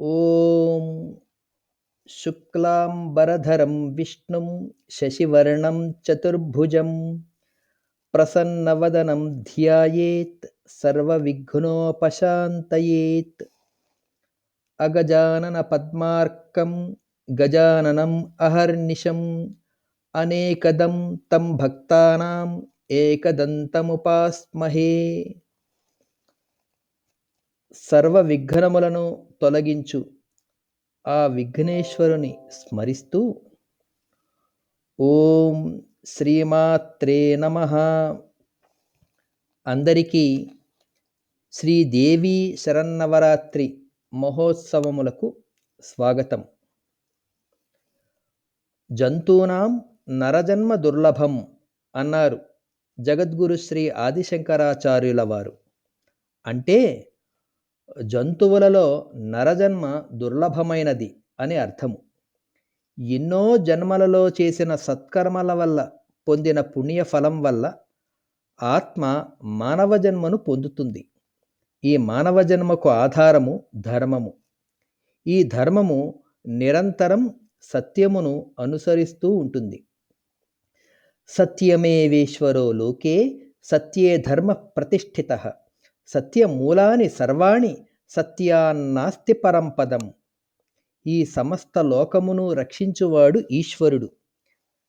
ॐ शुक्लाम्बरधरं विष्णुं शशिवर्णं चतुर्भुजं प्रसन्नवदनं ध्यायेत् सर्वविघ्नोपशान्तयेत् अगजाननपद्मार्कं गजाननम् अहर्निशम् అనేకదం తం భక్తానాం ఏకదంతముపాస్మహే సర్వ విఘ్నములను తొలగించు. ఆ విఘ్నేశ్వరుని స్మరిస్తూ ఓం శ్రీమాత్రే నమ. అందరికీ శ్రీదేవి శరన్నవరాత్రి మహోత్సవములకు స్వాగతం. జంతూనాం నరజన్మ దుర్లభం అన్నారు జగద్గురు శ్రీ ఆదిశంకరాచార్యుల వారు. అంటే జంతువులలో నరజన్మ దుర్లభమైనది అని అర్థము. ఎన్నో జన్మలలో చేసిన సత్కర్మల వల్ల పొందిన పుణ్యఫలం వల్ల ఆత్మ మానవ జన్మను పొందుతుంది. ఈ మానవ జన్మకు ఆధారము ధర్మము. ఈ ధర్మము నిరంతరం సత్యమును అనుసరిస్తూ ఉంటుంది. సత్యమేవేశ్వరో లోకే సత్యే ధర్మ ప్రతిష్ఠిత. సత్యమూలాని సర్వాణి సత్యాన్నాస్తి పరంపదం ఈ సమస్త లోకమును రక్షించువాడు ఈశ్వరుడు.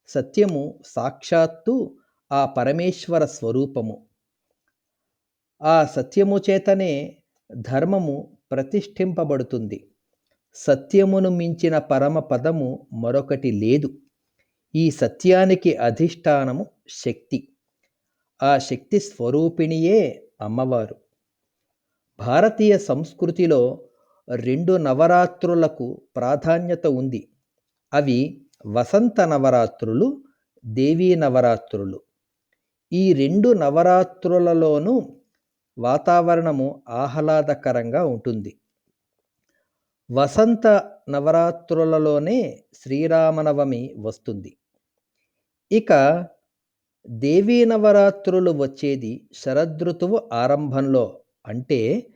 సత్యము సాక్షాత్తు ఆ పరమేశ్వర స్వరూపము. ఆ సత్యము చేతనే ధర్మము ప్రతిష్ఠింపబడుతుంది. సత్యమును మించిన పరమ పదము మరొకటి లేదు. ఈ సత్యానికి అధిష్టానము శక్తి. ఆ శక్తి స్వరూపిణియే అమ్మవారు. భారతీయ సంస్కృతిలో రెండు నవరాత్రులకు ప్రాధాన్యత ఉంది. అవి వసంత నవరాత్రులు దేవీ నవరాత్రులు. ఈ రెండు నవరాత్రులలోనూ వాతావరణము ఆహ్లాదకరంగా ఉంటుంది. వసంత నవరాత్రులలోనే శ్రీరామనవమి వస్తుంది. ఇక దేవీ నవరాత్రులు వచ్చేది శరదృతువు ఆరంభంలో. అంటే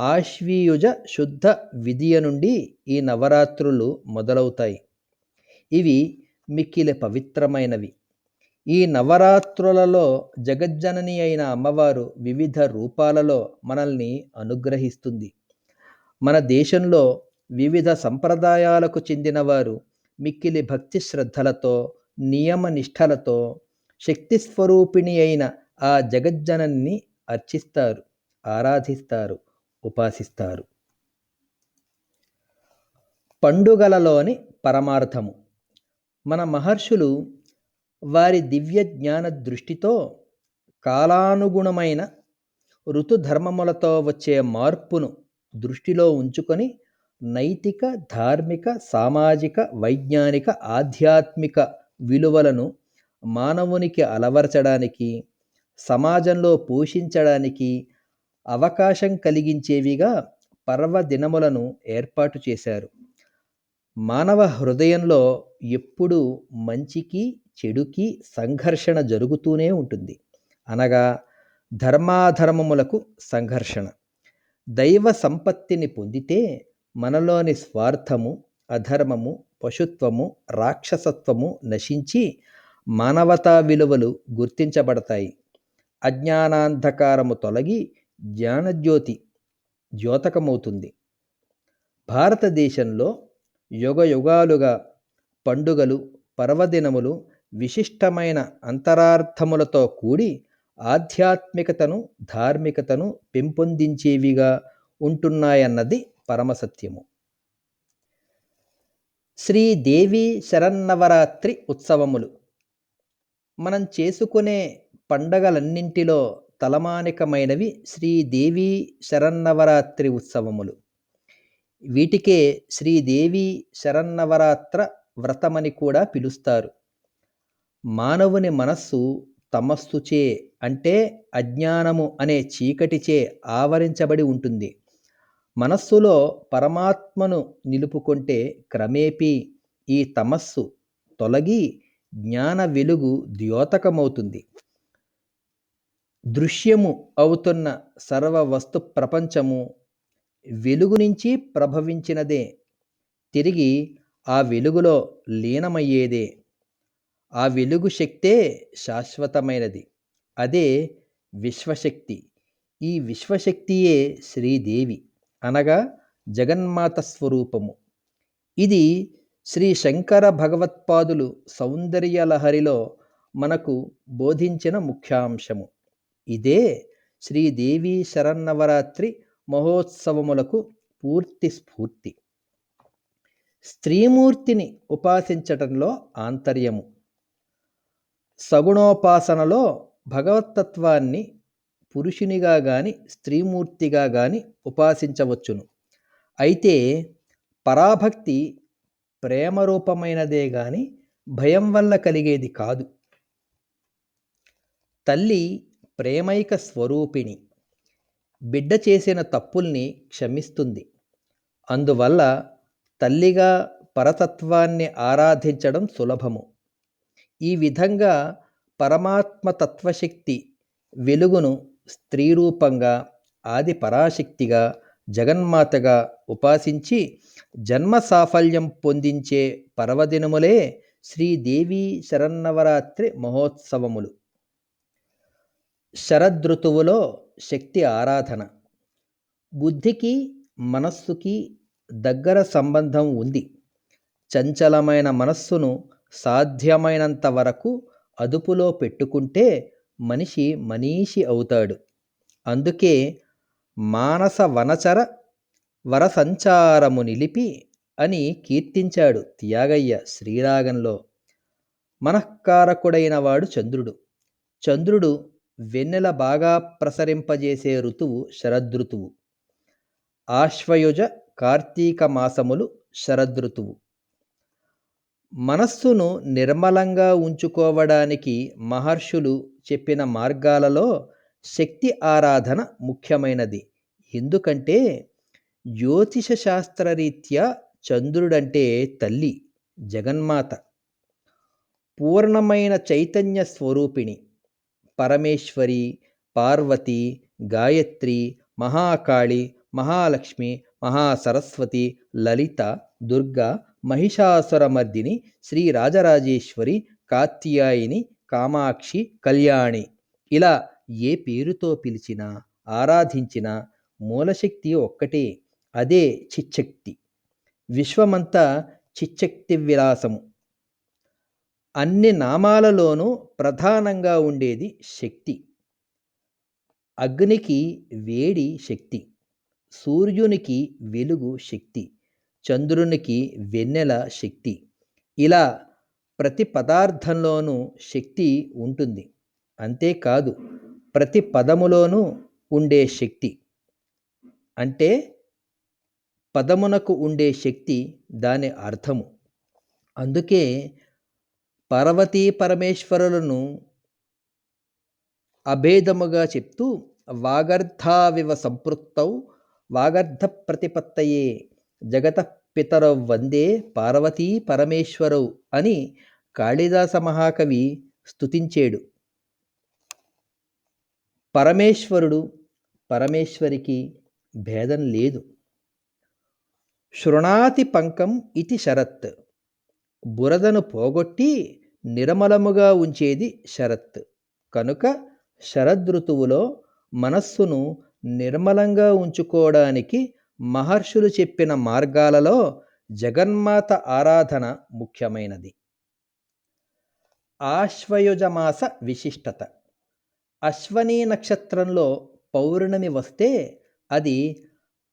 ఆశ్వీయుజ శుద్ధ విధియ నుండి ఈ నవరాత్రులు మొదలవుతాయి. ఇవి మిక్కిలి పవిత్రమైనవి. ఈ నవరాత్రులలో జగజ్జనని అయిన అమ్మవారు వివిధ రూపాలలో మనల్ని అనుగ్రహిస్తుంది. మన దేశంలో వివిధ సంప్రదాయాలకు చెందినవారు మిక్కిలి భక్తి శ్రద్ధలతో నియమ నిష్టలతో శక్తి స్వరూపిణి అయిన ఆ జగజ్జనన్ని అర్చిస్తారు ఆరాధిస్తారు. ఉపాసిస్తారు. పండుగలలోని పరమార్థము. మన మహర్షులు వారి దివ్య జ్ఞాన దృష్టితో కాలానుగుణమైన ఋతుధర్మములతో వచ్చే మార్పును దృష్టిలో ఉంచుకొని నైతిక ధార్మిక సామాజిక వైజ్ఞానిక ఆధ్యాత్మిక విలువలను మానవునికి అలవర్చడానికి సమాజంలో పోషించడానికి అవకాశం కలిగించేవిగా పర్వదినములను ఏర్పాటు చేశారు. మానవ హృదయంలో ఎప్పుడూ మంచికి చెడుకి సంఘర్షణ జరుగుతూనే ఉంటుంది. అనగా ధర్మాధర్మములకు సంఘర్షణ. దైవ సంపత్తిని పొందితే మనలోని స్వార్థము అధర్మము పశుత్వము రాక్షసత్వము నశించి మానవతా విలువలు గుర్తించబడతాయి. అజ్ఞానాంధకారము తొలగి జ్ఞానజ్యోతి ద్యోతకమవుతుంది. భారతదేశంలో యుగ యుగాలుగా పండుగలు పర్వదినములు విశిష్టమైన అంతరార్థములతో కూడి ఆధ్యాత్మికతను ధార్మికతను పెంపొందించేవిగా ఉంటున్నాయన్నది పరమసత్యము. శ్రీదేవి శరన్నవరాత్రి ఉత్సవములు. మనం చేసుకునే పండగలన్నింటిలో తలమానికమైనవి శ్రీదేవి శరన్నవరాత్రి ఉత్సవములు. వీటికే శ్రీదేవి శరన్నవరాత్ర వ్రతమని కూడా పిలుస్తారు. మానవుని మనస్సు తమస్సుచే అంటే అజ్ఞానము అనే చీకటిచే ఆవరించబడి ఉంటుంది. మనస్సులో పరమాత్మను నిలుపుకుంటే క్రమేపీ ఈ తమస్సు తొలగి జ్ఞాన వెలుగు ద్యోతకమవుతుంది. దృశ్యము అవుతున్న సర్వ వస్తు ప్రపంచము వెలుగు నుంచి ప్రభవించినదే. తిరిగి ఆ వెలుగులో లీనమయ్యేదే. ఆ వెలుగు శక్తే శాశ్వతమైనది. అదే విశ్వశక్తి. ఈ విశ్వశక్తియే శ్రీదేవి. అనగా జగన్మాత స్వరూపము. ఇది శ్రీ శంకర భగవత్పాదులు సౌందర్యలహరిలో మనకు బోధించిన ముఖ్యాంశము. ఇదే శ్రీదేవి శరన్నవరాత్రి మహోత్సవములకు పూర్తి స్ఫూర్తి. స్త్రీమూర్తిని ఉపాసించటంలో ఆంతర్యము. సగుణోపాసనలో భగవతత్వాన్ని పురుషునిగా గాని స్త్రీమూర్తిగా గాని ఉపాసించవచ్చును. అయితే పరాభక్తి ప్రేమరూపమైనదే గాని భయం వల్ల కలిగేది కాదు. తల్లి ప్రేమైక స్వరూపిణి. బిడ్డ చేసిన తప్పుల్ని క్షమిస్తుంది. అందువల్ల తల్లిగా పరతత్వాన్ని ఆరాధించడం సులభము. ఈ విధంగా పరమాత్మ తత్వశక్తి వెలుగును స్త్రీ రూపంగా ఆది పరాశక్తిగా జగన్మాతగా ఉపాసించి జన్మ సాఫల్యం పొందించే పర్వదినములే శ్రీదేవి శరన్నవరాత్రి మహోత్సవములు. శరదృతువులో శక్తి ఆరాధన. బుద్ధికి మనస్సుకి దగ్గర సంబంధం ఉంది. చంచలమైన మనస్సును సాధ్యమైనంత వరకు అదుపులో పెట్టుకుంటే మనిషి మనీషి అవుతాడు. అందుకే మానస వనచర వరసంచారము నిలిపి అని కీర్తించాడు త్యాగయ్య శ్రీరాగంలో. మనఃకారకుడైన వాడు చంద్రుడు. చంద్రుడు వెన్నెల బాగా ప్రసరింపజేసే ఋతువు శరదృతువు. ఆశ్వయుజ కార్తీక మాసములు శరదృతువు. మనస్సును నిర్మలంగా ఉంచుకోవడానికి మహర్షులు చెప్పిన మార్గాలలో శక్తి ఆరాధన ముఖ్యమైనది. ఎందుకంటే జ్యోతిష శాస్త్రరీత్యా చంద్రుడంటే తల్లి జగన్మాత. పూర్ణమైన చైతన్య స్వరూపిణి. పరమేశ్వరి పార్వతి గాయత్రి మహాకాళి మహాలక్ష్మి మహాసరస్వతి లలిత దుర్గా మహిషాసురమర్దిని శ్రీ రాజరాజేశ్వరి కాత్యాయిని కామాక్షి కళ్యాణి. ఇలా ఏ పేరుతో పిలిచినా ఆరాధించినా మూలశక్తి ఒక్కటే అదే చిచ్చక్తి విశ్వమంతా చిచ్చక్తి విలాసము అన్ని నామాలలోనూ ప్రధానంగా ఉండేది శక్తి. అగ్నికి వేడి శక్తి సూర్యునికి వెలుగు శక్తి చంద్రునికి వెన్నెల శక్తి ఇలా ప్రతి పదార్థంలోనూ శక్తి ఉంటుంది. అంతేకాదు ప్రతి పదములోనూ ఉండే శక్తి. అంటే పదమునకు ఉండే శక్తి దాని అర్థము. అందుకే పార్వతీ పరమేశ్వరులను అభేదముగా చెప్తూ వాగర్థావివ సంపృక్తౌ వాగర్ధ ప్రతిపత్తయే జగత పితరౌ వందే పార్వతీ పరమేశ్వరౌ అని కాళిదాస మహాకవి స్తుతించేడు. పరమేశ్వరుడు పరమేశ్వరికి భేదం లేదు. శృణాతి పంకం ఇది శరత్. బురదను పోగొట్టి నిర్మలముగా ఉంచేది శరత్. కనుక శరదృతువులో మనస్సును నిర్మలంగా ఉంచుకోవడానికి మహర్షులు చెప్పిన మార్గాలలో జగన్మాత ఆరాధన ముఖ్యమైనది. ఆశ్వయుజమాస విశిష్టత. అశ్వనీ నక్షత్రంలో పౌర్ణమి వస్తే అది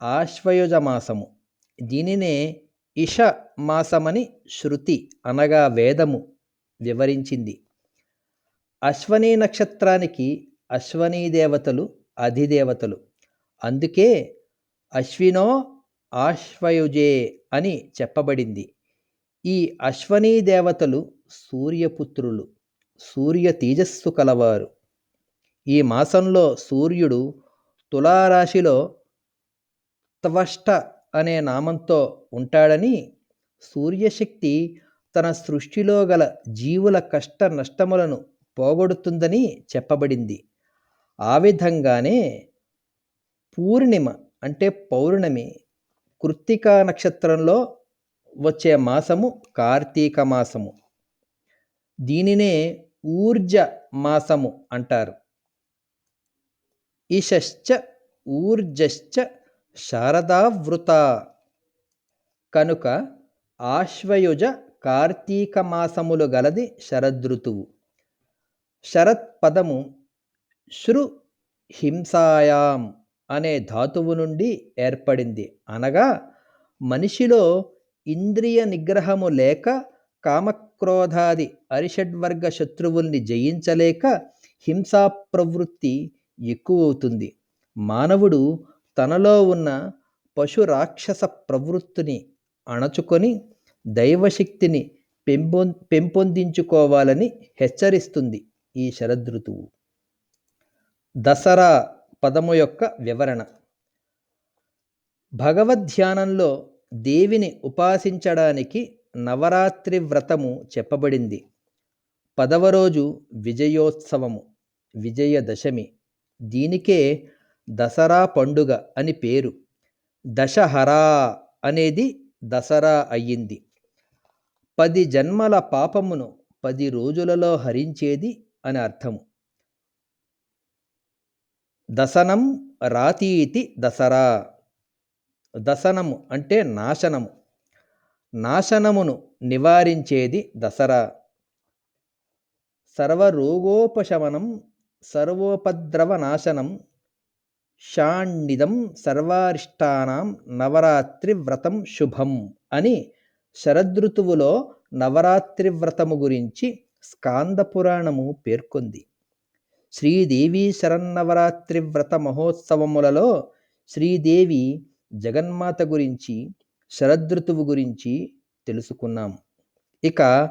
ఆశ్వయుజమాసము. దీనినే ఇష మాసమని శృతి అనగా వేదము. వివరించింది. అశ్వనీ నక్షత్రానికి అశ్వనీ దేవతలు అధిదేవతలు. అందుకే అశ్వినో ఆశ్వయుజే అని చెప్పబడింది. ఈ అశ్వనీ దేవతలు సూర్యపుత్రులు సూర్య తేజస్సు కలవారు. ఈ మాసంలో సూర్యుడు తులారాశిలో త్వష్ట అనే నామంతో ఉంటాడని సూర్యశక్తి తన సృష్టిలో గల జీవుల కష్ట నష్టములను పోగొడుతుందని చెప్పబడింది. ఆ విధంగానే పూర్ణిమ అంటే పౌర్ణమి కృత్తికా నక్షత్రంలో వచ్చే మాసము కార్తీక మాసము. దీనినే ఊర్జ మాసము అంటారు. ఇషశ్చ ఊర్జశ్చ శారదావృత కనుక ఆశ్వయుజ కార్తీక మాసములు గలది శరదృతువు. శరత్ పదము శృ హింసాయాం అనే ధాతువు నుండి ఏర్పడింది. అనగా మనిషిలో ఇంద్రియ నిగ్రహము లేక కామక్రోధాది అరిషడ్వర్గ శత్రువుల్ని జయించలేక హింసా ప్రవృత్తి ఎక్కువవుతుంది. మానవుడు తనలో ఉన్న పశురాక్షస ప్రవృత్తిని అణచుకొని దైవశక్తిని పెంపొ పెంపొందించుకోవాలని హెచ్చరిస్తుంది ఈ శరదృతువు. దసరా పదము యొక్క వివరణ. భగవద్ధ్యానంలో దేవిని ఉపాసించడానికి నవరాత్రి వ్రతము చెప్పబడింది. పదవ రోజు విజయోత్సవము విజయదశమి దీనికే దసరా పండుగ అని పేరు. దశహరా అనేది దసరా అయ్యింది. పది జన్మల పాపమును పది రోజులలో హరించేది అని అర్థము. దశనం రాతీతి దసరా. దశనము అంటే నాశనము. నాశనమును నివారించేది దసరా. సర్వరోగోపశమనం సర్వోపద్రవ నాశనం షాణ్ణిదం సర్వారిష్టానాం నవరాత్రి వ్రతం శుభం అని శరదృతువులో నవరాత్రి వ్రతము గురించి స్కాంద పురాణము పేర్కొంది. శ్రీదేవి శరన్నవరాత్రి వ్రత మహోత్సవములలో శ్రీదేవి జగన్మాత గురించి శరదృతువు గురించి తెలుసుకున్నాం. ఇక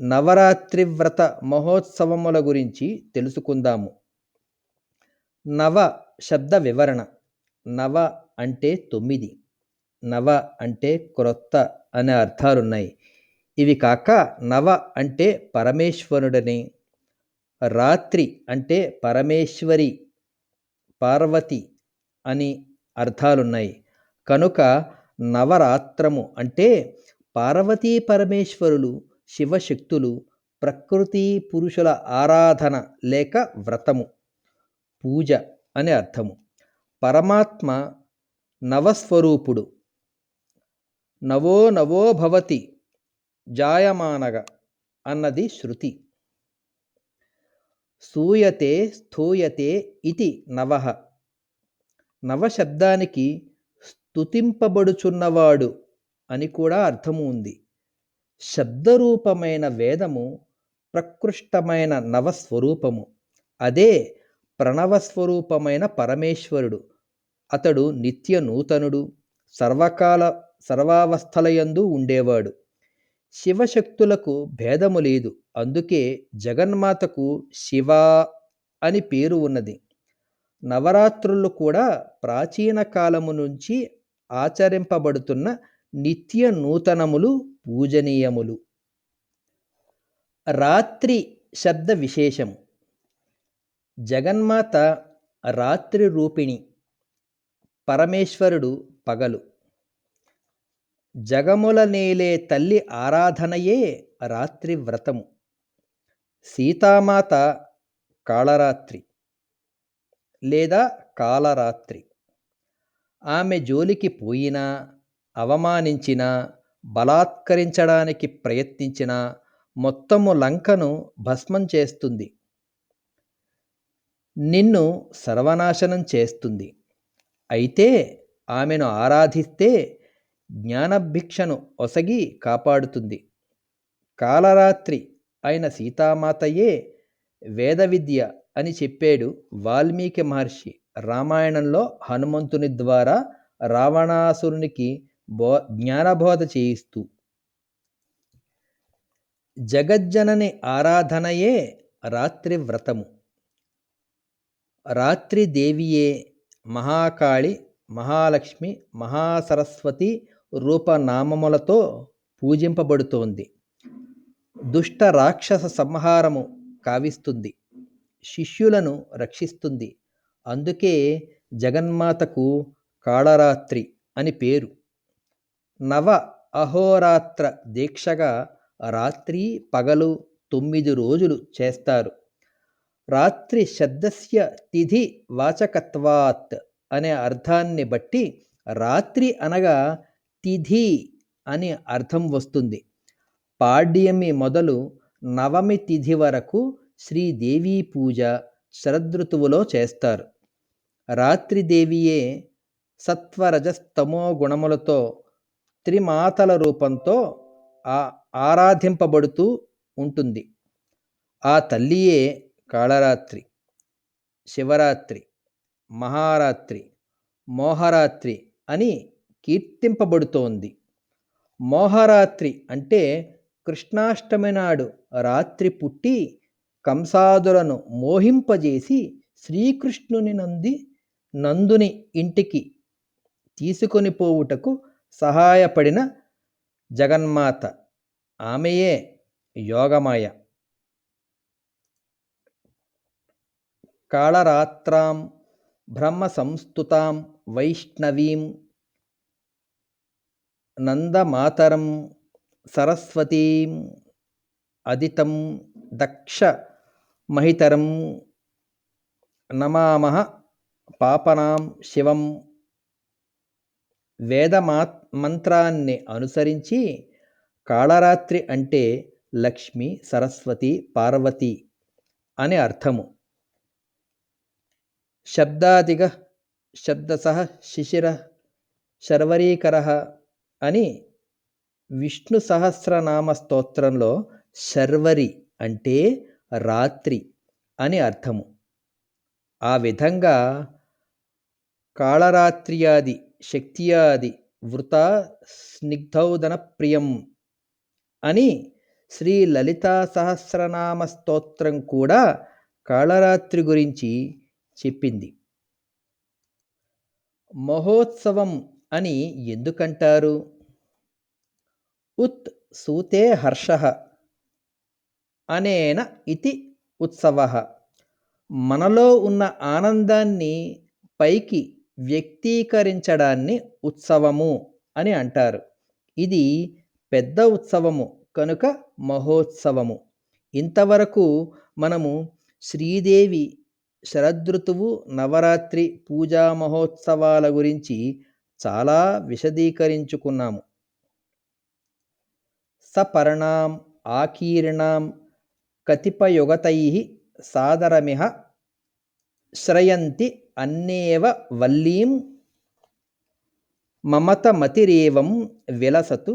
నవరాత్రి వ్రత మహోత్సవముల గురించి తెలుసుకుందాము. నవ శబ్ద వివరణ. నవ అంటే తొమ్మిది. నవ అంటే క్రొత్త అనే అర్థాలున్నాయి. ఇవి కాక నవ అంటే పరమేశ్వరుడని రాత్రి అంటే పరమేశ్వరి పార్వతి అని అర్థాలున్నాయి. కనుక నవరాత్రము అంటే పార్వతీ పరమేశ్వరులు శివశక్తులు ప్రకృతి పురుషుల ఆరాధన లేక వ్రతము పూజ అని అర్థము. పరమాత్మ నవస్వరూపుడు. నవో నవో భవతి జాయమానగ అన్నది శృతి. సూయతే స్థూయతే ఇది నవ. నవశబ్దానికి స్తుతింపబడుచున్నవాడు అని కూడా అర్థము ఉంది. శబ్దరూపమైన వేదము ప్రకృష్టమైన నవస్వరూపము. అదే ప్రణవస్వరూపమైన పరమేశ్వరుడు. అతడు నిత్య నూతనుడు సర్వకాల సర్వావస్థలయందు ఉండేవాడు. శివశక్తులకు భేదము లేదు. అందుకే జగన్మాతకు శివ అని పేరు ఉన్నది. నవరాత్రులు కూడా ప్రాచీన కాలము నుంచి ఆచరింపబడుతున్న నిత్య నూతనములు పూజనీయములు. రాత్రి శబ్ద విశేషం. జగన్మాత రాత్రి రూపిణి పరమేశ్వరుడు పగలు. జగముల నేలే తల్లి ఆరాధనయే రాత్రి వ్రతము. సీతామాత కాళరాత్రి లేదా కాలరాత్రి ఆమె జోలికి పోయినా అవమానించినా బలాత్కరించడానికి ప్రయత్నించిన మొత్తము లంకను భస్మం చేస్తుంది. నిన్ను సర్వనాశనం చేస్తుంది. అయితే ఆమెను ఆరాధిస్తే జ్ఞానభిక్షను ఒసగి కాపాడుతుంది. కాలరాత్రి అయిన సీతామాతయే వేద విద్య అని చెప్పాడు వాల్మీకి మహర్షి. రామాయణంలో హనుమంతుని ద్వారా రావణాసురునికి బో జ్ఞానబోధ చేయిస్తూ. జగజ్జనని ఆరాధనయే రాత్రి వ్రతము. రాత్రి దేవియే మహాకాళి మహాలక్ష్మి మహాసరస్వతి రూపనామములతో పూజింపబడుతోంది. దుష్ట రాక్షస సంహారము కావిస్తుంది. శిష్యులను రక్షిస్తుంది. అందుకే జగన్మాతకు కాళరాత్రి అని పేరు. నవ అహోరాత్ర దీక్షగా రాత్రి పగలు తొమ్మిది రోజులు చేస్తారు. రాత్రి శబ్దస్య తిథి వాచకత్వాత్ అనే అర్థాన్ని బట్టి రాత్రి అనగా తిథి అని అర్థం వస్తుంది. పాడ్యమి మొదలు నవమి తిథి వరకు శ్రీదేవీ పూజ శరదృతువులో చేస్తారు. రాత్రిదేవియే సత్వరజస్తమో గుణములతో త్రిమాతల రూపంతో ఆ ఆరాధింపబడుతూ ఉంటుంది. ఆ తల్లియే కాళరాత్రి శివరాత్రి మహారాత్రి మోహరాత్రి అని కీర్తింపబడుతోంది. మోహరాత్రి అంటే కృష్ణాష్టమి నాడు రాత్రి పుట్టి కంసాదులను మోహింపజేసి శ్రీకృష్ణుని నంది నందుని ఇంటికి తీసుకొని పోవుటకు సహాయపడిన జగన్మాత. ఆమెయే యోగమాయ. కాళరాత్రాం బ్రహ్మ సంస్థుతాం వైష్ణవీం నందమాతరం సరస్వతీం అదితం దక్ష మహితరం నమామః పాపనాం శివం వేదమా మంత్రాన్ని అనుసరించి కాళరాత్రి అంటే లక్ష్మి సరస్వతి పార్వతి అనే అర్థము। శబ్దాదిగ శబ్దస శిశిర శర్వరీకర అని విష్ణు సహస్రనామ స్తోత్రంలో శర్వరి అంటే రాత్రి అని అర్థము. ఆ విధంగా కాళరాత్ర్యాది శక్తియాది వృత స్నిగ్ధౌదన ప్రియం అని శ్రీ లలితా సహస్రనామ స్తోత్రం కూడా కాళరాత్రి గురించి చెప్పింది. మహోత్సవం అని ఎందుకంటారు? ఉత్ సూతే హర్ష అనేన ఇది ఉత్సవ. మనలో ఉన్న ఆనందాన్ని పైకి వ్యక్తీకరించడాన్ని ఉత్సవము అని అంటారు. ఇది పెద్ద ఉత్సవము కనుక మహోత్సవము. ఇంతవరకు మనము శ్రీదేవి శరదృతువు నవరాత్రి పూజా మహోత్సవాల గురించి చాలా విశదీకరించుకున్నాము. स सपर्णाम् आकीर्णां कतिपयोगतैः सादरमिह श्रयन्ति अन्येव वल्लीं ममतमतिरेवं विलसतु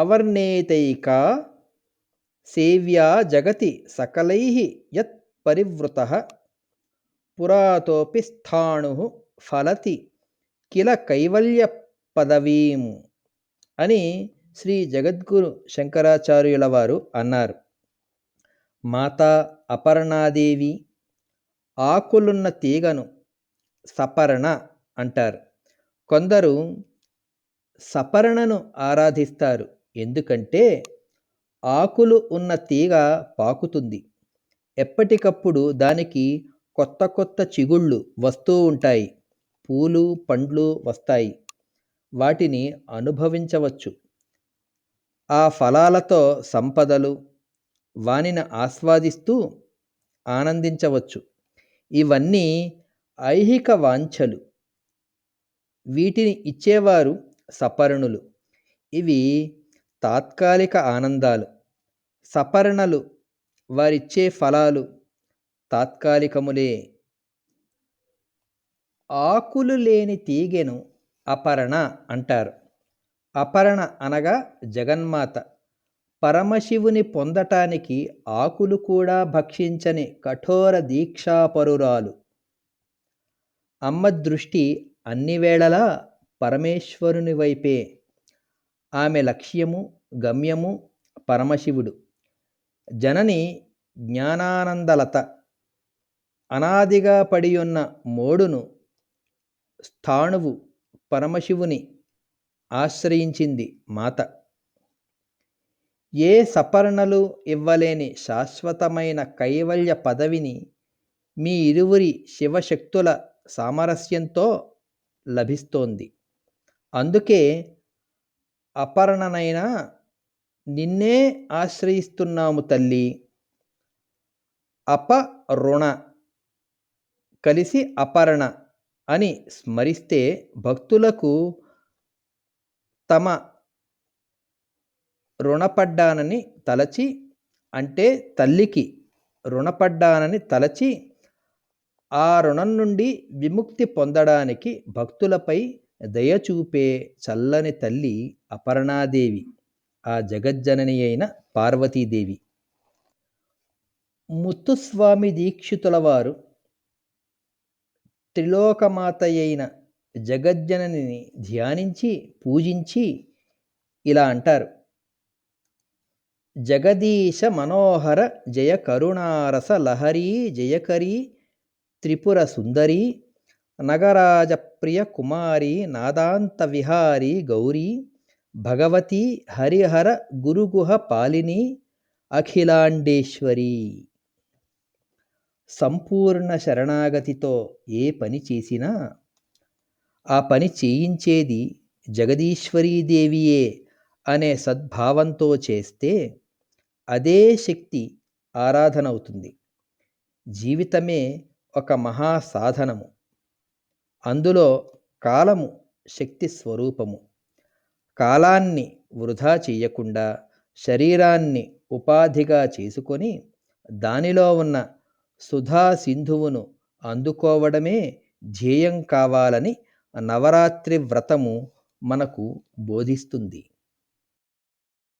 अवर्णेतैका सेव्या जगति सकलैः यत्परिवृतः पुरातोऽपि स्थाणुः फलति किल कैवल्यपदवीम् అని శ్రీ జగద్గురు శంకరాచార్యుల వారు అన్నారు. మాతా అపర్ణాదేవి ఆకులున్న తీగను సపర్ణ అంటారు. కొందరు సపర్ణను ఆరాధిస్తారు. ఎందుకంటే ఆకులు ఉన్న తీగ పాకుతుంది. ఎప్పటికప్పుడు దానికి కొత్త కొత్త చిగుళ్ళు వస్తూ ఉంటాయి. పూలు పండ్లు వస్తాయి. వాటిని అనుభవించవచ్చు. ఆ ఫలాలతో సంపదలు వానిని ఆస్వాదిస్తూ ఆనందించవచ్చు. ఇవన్నీ ఐహిక వాంఛలు. వీటిని ఇచ్చేవారు సపర్ణులు. ఇవి తాత్కాలిక ఆనందాలు. సపర్ణలు వారిచ్చే ఫలాలు తాత్కాలికములే. ఆకులు లేని తీగెను అపర్ణ అంటారు. అపర్ణ అనగా జగన్మాత. పరమశివుని పొందటానికి ఆకులు కూడా భక్షించని కఠోర దీక్షాపరురాలు. అమ్మ దృష్టి అన్ని వేళలా పరమేశ్వరుని వైపే. ఆమె లక్ష్యము గమ్యము పరమశివుడు. జనని జ్ఞానానందలత. అనాదిగా పడియున్న మోడును స్థాణువు పరమశివుని ఆశ్రయించింది మాత. ఏ సపర్ణలు ఇవ్వలేని శాశ్వతమైన కైవల్య పదవిని మీ ఇరువురి శివశక్తుల సామరస్యంతో లభిస్తోంది. అందుకే అపర్ణనైనా నిన్నే ఆశ్రయిస్తున్నాము తల్లి. అపరుణ కలిసి అపర్ణ అని స్మరిస్తే భక్తులకు తమ రుణపడ్డానని తలచి అంటే తల్లికి రుణపడ్డానని తలచి ఆ రుణం నుండి విముక్తి పొందడానికి భక్తులపై దయ చూపే చల్లని తల్లి అపర్ణాదేవి ఆ జగజ్జనని అయిన పార్వతీదేవి. ముత్తుస్వామి దీక్షితుల వారు త్రిలోకమాతయైన జగజ్జనని ధ్యానించి పూజించి ఇలా అంటారు. జగదీశ మనోహర జయ కరుణారస లహరీ జయకరీ త్రిపుర సుందరీ నగరాజప్రియ కుమారి నాదాంత విహారీ గౌరీ భగవతి హరిహర గురుగుహ పాలిని అఖిలాండేశ్వరి సంపూర్ణ శరణాగతితో ఏ పని చేసినా ఆ పని చేయించేది జగదీశ్వరీదేవియే అనే సద్భావంతో చేస్తే అదే శక్తి ఆరాధన అవుతుంది జీవితమే ఒక మహా సాధనము అందులో కాలము శక్తి స్వరూపము. కాలాన్ని వృధా చేయకుండా శరీరాన్ని ఉపాధిగా చేసుకొని దానిలో ఉన్న సుధా సింధువును అందుకోవడమే ధ్యేయం కావాలని నవరాత్రి వ్రతము మనకు బోధిస్తుంది.